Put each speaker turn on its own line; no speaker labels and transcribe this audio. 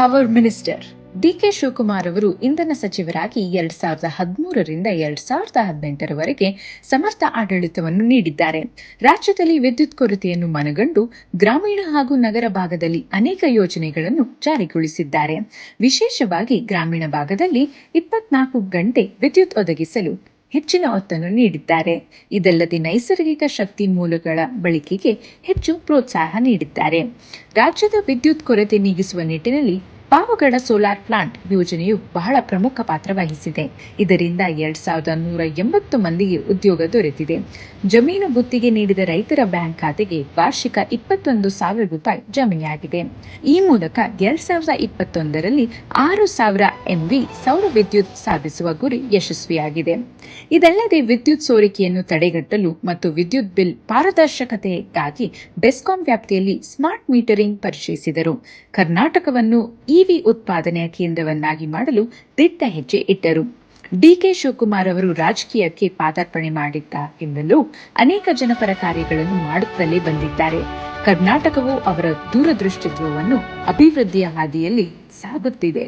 Power minister DK Shivakumar ಅವರು ಇಂಧನ ಸಚಿವರಾಗಿ ಎರಡ್ ಸಾವಿರದ ಹದಿಮೂರರಿಂದ ಎರಡ್ ಸಾವಿರದ ಹದಿನೆಂಟರವರೆಗೆ ಸಮರ್ಥ ಆಡಳಿತವನ್ನು ನೀಡಿದ್ದಾರೆ. ರಾಜ್ಯದಲ್ಲಿ ವಿದ್ಯುತ್ ಕೊರತೆಯನ್ನು ಮನಗಂಡು ಗ್ರಾಮೀಣ ಹಾಗೂ ನಗರ ಭಾಗದಲ್ಲಿ ಅನೇಕ ಯೋಜನೆಗಳನ್ನು ಜಾರಿಗೊಳಿಸಿದ್ದಾರೆ. ವಿಶೇಷವಾಗಿ ಗ್ರಾಮೀಣ ಭಾಗದಲ್ಲಿ ಇಪ್ಪತ್ನಾಲ್ಕು ಗಂಟೆ ವಿದ್ಯುತ್ ಒದಗಿಸಲು ಹೆಚ್ಚಿನ ಒತ್ತನ್ನು ನೀಡಿದ್ದಾರೆ. ಇದಲ್ಲದೆ ನೈಸರ್ಗಿಕ ಶಕ್ತಿ ಮೂಲಗಳ ಬಳಕೆಗೆ ಹೆಚ್ಚು ಪ್ರೋತ್ಸಾಹ ನೀಡಿದ್ದಾರೆ. ರಾಜ್ಯದ ವಿದ್ಯುತ್ ಕೊರತೆ ನೀಗಿಸುವ ನಿಟ್ಟಿನಲ್ಲಿ ಪಾವಗಡ ಸೋಲಾರ್ ಪ್ಲಾಂಟ್ ಯೋಜನೆಯು ಬಹಳ ಪ್ರಮುಖ ಪಾತ್ರ ವಹಿಸಿದೆ. ಇದರಿಂದ ಎರಡ್ ಸಾವಿರದ ನೂರ ಎಂಬತ್ತು ಮಂದಿಗೆ ಉದ್ಯೋಗ ದೊರೆತಿದೆ. ಜಮೀನು ಗುತ್ತಿಗೆ ನೀಡಿದ ರೈತರ ಬ್ಯಾಂಕ್ ಖಾತೆಗೆ ವಾರ್ಷಿಕ ಇಪ್ಪತ್ತೊಂದು ಸಾವಿರ ರೂಪಾಯಿ ಜಮೆಯಾಗಿದೆ. ಈ ಮೂಲಕ ಎರಡ್ ಸಾವಿರದ ಇಪ್ಪತ್ತೊಂದರಲ್ಲಿ ಆರು ಸಾವಿರ ಎಂವಿ ಸೌರ ವಿದ್ಯುತ್ ಸಾಧಿಸುವ ಗುರಿ ಯಶಸ್ವಿಯಾಗಿದೆ. ಇದಲ್ಲದೆ ವಿದ್ಯುತ್ ಸೋರಿಕೆಯನ್ನು ತಡೆಗಟ್ಟಲು ಮತ್ತು ವಿದ್ಯುತ್ ಬಿಲ್ ಪಾರದರ್ಶಕತೆಗಾಗಿ ಬೆಸ್ಕಾಂ ವ್ಯಾಪ್ತಿಯಲ್ಲಿ ಸ್ಮಾರ್ಟ್ ಮೀಟರಿಂಗ್ ಪರಿಚಯಿಸಿದರು ಕರ್ನಾಟಕವನ್ನು ಇವಿ ಉತ್ಪಾದನೆಯ ಕೇಂದ್ರವನ್ನಾಗಿ ಮಾಡಲು ದಿಟ್ಟ ಹೆಜ್ಜೆ ಇಟ್ಟರು. ಡಿಕೆ ಶಿವಕುಮಾರ್ ಅವರು ರಾಜಕೀಯಕ್ಕೆ ಪಾದಾರ್ಪಣೆ ಮಾಡಿದ್ದಾಗಿಂದಲೂ ಅನೇಕ ಜನಪರ ಕಾರ್ಯಗಳನ್ನು ಮಾಡುತ್ತಲೇ ಬಂದಿದ್ದಾರೆ. ಕರ್ನಾಟಕವು ಅವರ ದೂರದೃಷ್ಟಿತ್ವವನ್ನು ಅಭಿವೃದ್ಧಿಯ ಹಾದಿಯಲ್ಲಿ ಸಾಗುತ್ತಿದೆ.